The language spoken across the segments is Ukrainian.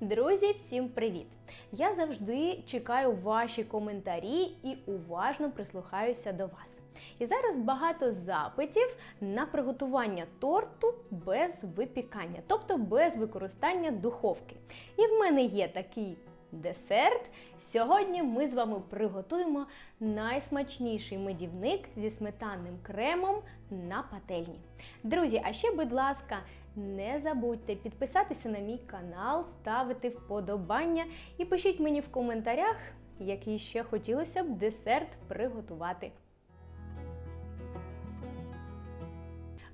Друзі, всім привіт! Я завжди чекаю ваші коментарі і уважно прислухаюся до вас. І зараз багато запитів на приготування торту без випікання, тобто без використання духовки. І в мене є такий десерт. Сьогодні ми з вами приготуємо найсмачніший медівник зі сметанним кремом на пательні. Друзі, а ще, будь ласка, не забудьте підписатися на мій канал, ставити вподобання і пишіть мені в коментарях, який ще хотілося б десерт приготувати.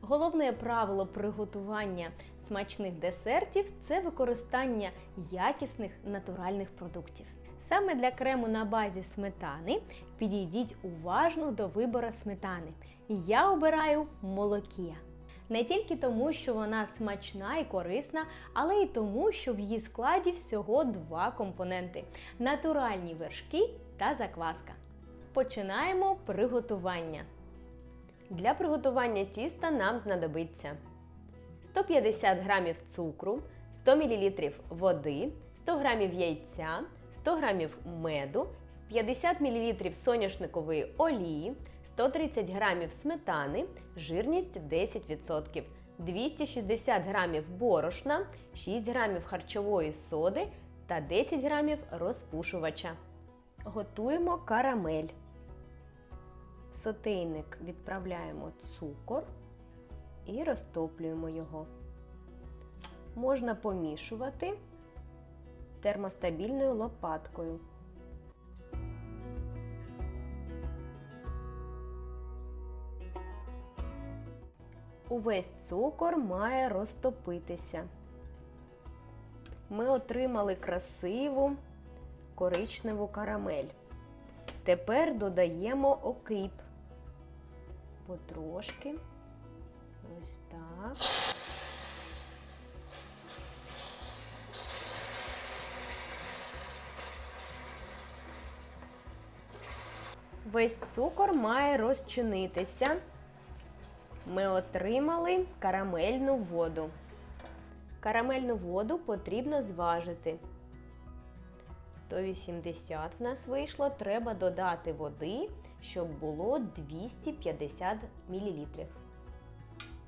Головне правило приготування смачних десертів це використання якісних натуральних продуктів. Саме для крему на базі сметани підійдіть уважно до вибору сметани. Я обираю молокія. Не тільки тому, що вона смачна і корисна, але й тому, що в її складі всього два компоненти натуральні вершки та закваска. Починаємо приготування. Для приготування тіста нам знадобиться 150 г цукру, 100 мл води, 100 г яйця, 100 г меду, 50 мл соняшникової олії, 130 г сметани, жирність 10%, 260 г борошна, 6 г харчової соди та 10 г розпушувача. Готуємо карамель. В сотейник відправляємо цукор і розтоплюємо його. Можна помішувати термостабільною лопаткою. Увесь цукор має розтопитися. Ми отримали красиву коричневу карамель. Тепер додаємо окріп. Потрошки. Ось так. Весь цукор має розчинитися. Ми отримали карамельну воду. Карамельну воду потрібно зважити. 180 в нас вийшло, треба додати води, щоб було 250 мл.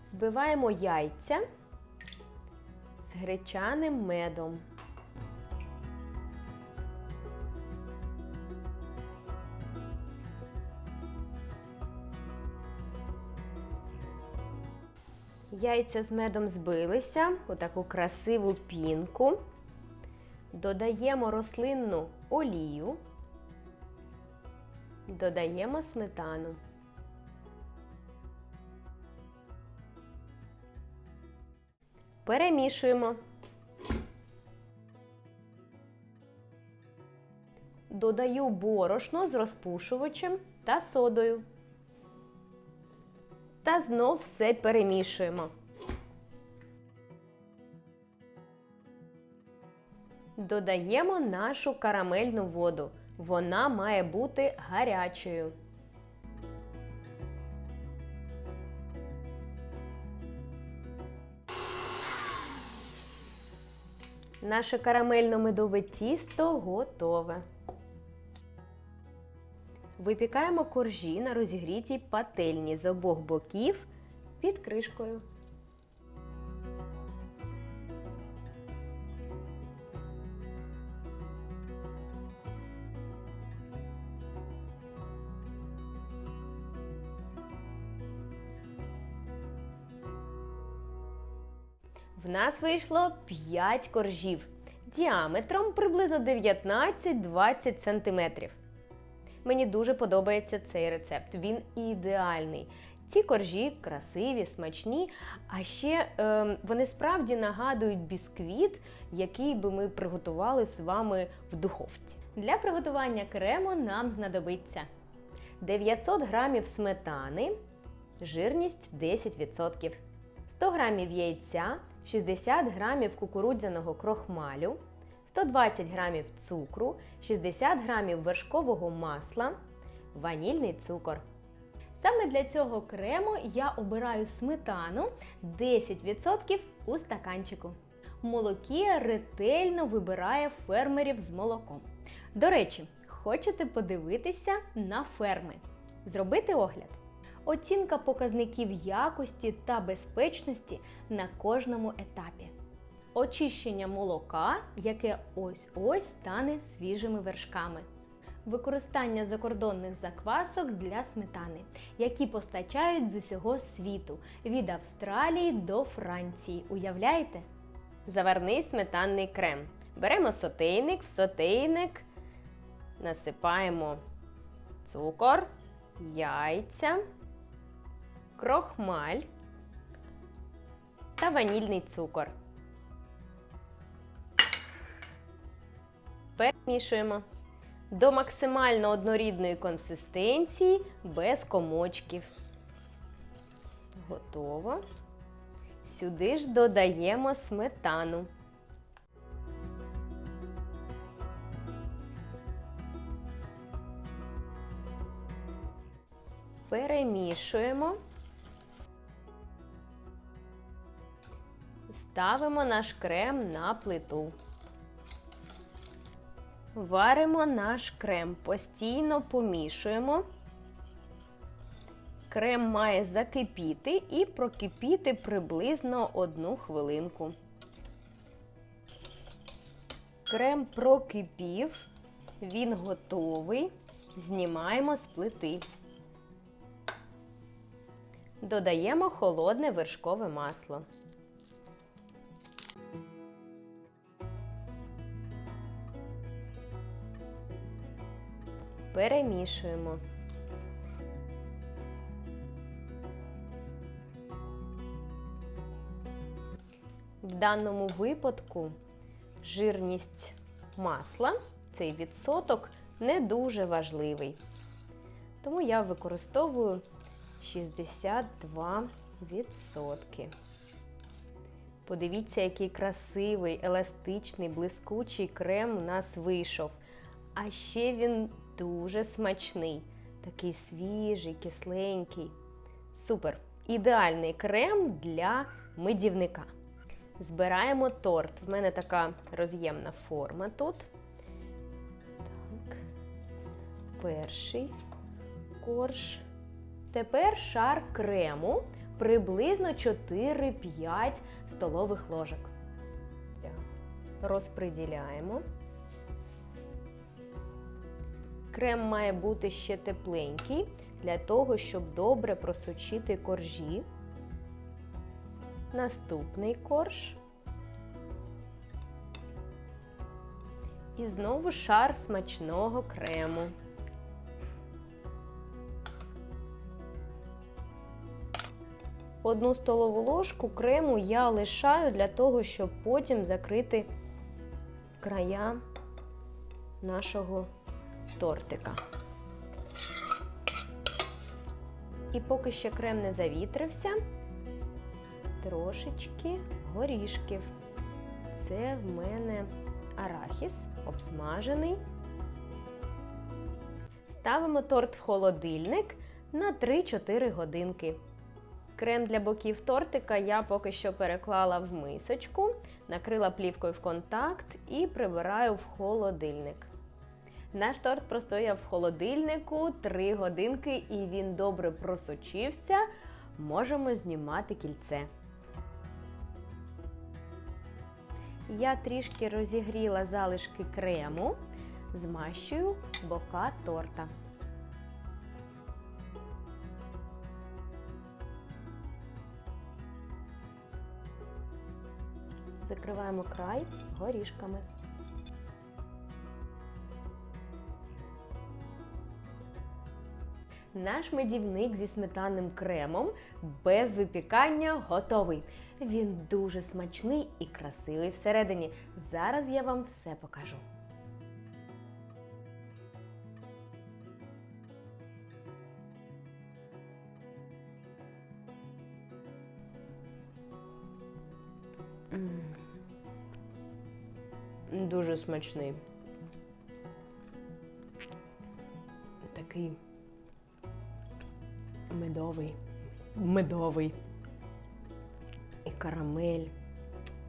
Збиваємо яйця з гречаним медом. Яйця з медом збилися у таку красиву пінку. Додаємо рослинну олію, додаємо сметану. Перемішуємо. Додаю борошно з розпушувачем та содою. Та знов все перемішуємо. Додаємо нашу карамельну воду. Вона має бути гарячою. Наше карамельно-медове тісто готове. Випікаємо коржі на розігрітій пательні з обох боків під кришкою. В нас вийшло 5 коржів діаметром приблизно 19-20 см. Мені дуже подобається цей рецепт. Він ідеальний. Ці коржі красиві, смачні, а ще е, вони справді нагадують бісквіт, який би ми приготували з вами в духовці. Для приготування крему нам знадобиться 900 г сметани, жирність 10%, 100 г яйця, 60 г кукурудзяного крохмалю, 120 г цукру, 60 г вершкового масла, ванільний цукор. Саме для цього крему я обираю сметану 10% у стаканчику. Молокія ретельно вибирає фермерів з молоком. До речі, хочете подивитися на ферми? Зробити огляд? Оцінка показників якості та безпечності на кожному етапі. Очищення молока, яке ось-ось стане свіжими вершками. Використання закордонних заквасок для сметани, які постачають з усього світу від Австралії до Франції. Уявляєте? Заварний сметанний крем. Беремо сотейник, в сотейник насипаємо цукор, яйця, крохмаль та ванільний цукор. Перемішуємо до максимально однорідної консистенції без комочків. Готово. Сюди ж додаємо сметану. Перемішуємо. Ставимо наш крем на плиту. Варимо наш крем, постійно помішуємо. Крем має закипіти і прокипіти приблизно одну хвилинку. Крем прокипів, він готовий. Знімаємо з плити. Додаємо холодне вершкове масло. Перемішуємо. В даному випадку жирність масла, цей відсоток, не дуже важливий. Тому я використовую 62 відсотки. Подивіться, який красивий, еластичний, блискучий крем у нас вийшов. А ще він дуже смачний, такий свіжий, кисленький. Супер! Ідеальний крем для медівника. Збираємо торт. В мене така роз'ємна форма тут. Так. Перший корж. Тепер шар крему приблизно 4-5 столових ложок. Розподіляємо. Крем має бути ще тепленький для того, щоб добре просочити коржі. Наступний корж. І знову шар смачного крему. Одну столову ложку крему я лишаю для того, щоб потім закрити края нашого тортика. І поки ще крем не завітрився, трошечки горішків. Це в мене арахіс обсмажений. Ставимо торт в холодильник на 3-4 годинки. Крем для боків тортика я поки що переклала в мисочку, накрила плівкою в контакт і прибираю в холодильник. Наш торт простояв в холодильнику 3 годинки і він добре просочився. Можемо знімати кільце. Я трішки розігріла залишки крему, змащую бока торта. Закриваємо край горішками. Наш медівник зі сметанним кремом без випікання готовий. Він дуже смачний і красивий всередині. Зараз я вам все покажу. Дуже смачний. Медовий, медовий і карамель.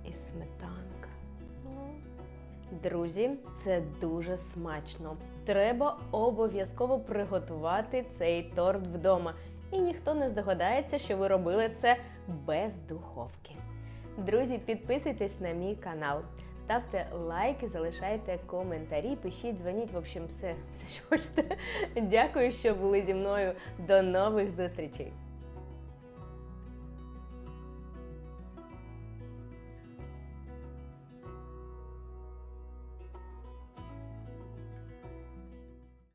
і сметанка. Друзі, це дуже смачно. Треба обов'язково приготувати цей торт вдома. І ніхто не здогадається, що ви робили це без духовки. Друзі, підписуйтесь на мій канал, ставте лайки, залишайте коментарі, пишіть, дзвоніть, в общем, все, все що хочете. Дякую, що були зі мною. До нових зустрічей!